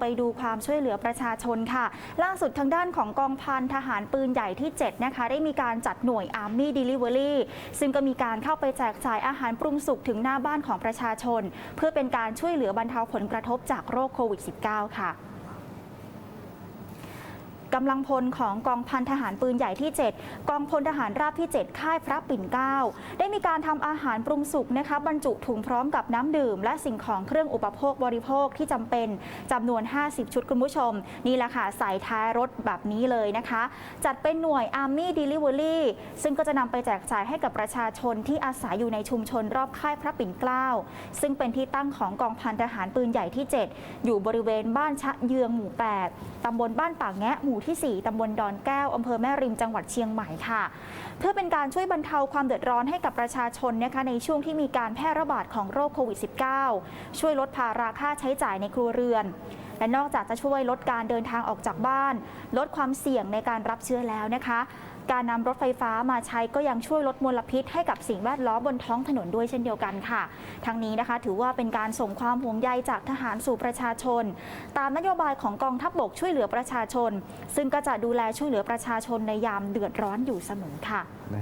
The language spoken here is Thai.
ไปดูความช่วยเหลือประชาชนค่ะ ล่าสุดทางด้านของกองพันทหารปืนใหญ่ที่ 7 นะคะ ได้มีการจัดหน่วย Army Delivery ซึ่งก็มีการเข้าไปแจกจ่ายอาหารปรุงสุกถึงหน้าบ้านของประชาชน เพื่อเป็นการช่วยเหลือบรรเทาผลกระทบจากโรคโควิด -19 ค่ะ กำลังพลของกองพันทหารปืนใหญ่ที่ 7 กองพลทหารราบที่ 7 ค่ายพระปิ่นเกล้าได้มีการทำอาหารปรุงสุกนะคะบรรจุถุงพร้อมกับน้ำดื่ม และสิ่งของเครื่องอุปโภคบริโภคที่จำเป็นจำนวน 50 ชุดคุณผู้ชม นี่แหละค่ะใส่ท้ายรถแบบนี้เลยนะคะ จัดเป็นหน่วย Army Delivery ซึ่งก็จะนำไปแจกจ่ายให้กับประชาชนที่อาศัยอยู่ในชุมชนรอบค่ายพระปิ่นเกล้าซึ่งเป็นที่ตั้งของกองพันทหารปืนใหญ่ที่ 7 อยู่บริเวณบ้านชะเยืองหมู่ 8ตำบลบ้านป่าแงะหมู่ที่ 4 ตำบลดอนแก้วอำเภอแม่ริมจังหวัดเชียงใหม่ค่ะ เพื่อเป็นการช่วยบรรเทาความเดือดร้อนให้กับประชาชนนะคะในช่วงที่มีการแพร่ระบาดของโรคโควิด -19 ช่วยลดภาระค่าใช้จ่ายในครัวเรือน และนอกจากจะช่วยลดการเดินทางออกจากบ้าน ลดความเสี่ยงในการรับเชื้อแล้วนะคะ การนำรถไฟฟ้ามาใช้ก็ยังช่วยลดมลพิษให้กับสิ่งแวดล้อมบนท้องถนนด้วยเช่นเดียวกันค่ะ ทั้งนี้นะคะ ถือว่าเป็นการส่งความห่วงใยจากทหารสู่ประชาชน ตามนโยบายของกองทัพบกช่วยเหลือประชาชน ซึ่งก็จะดูแลช่วยเหลือประชาชนในยามเดือดร้อนอยู่เสมอค่ะ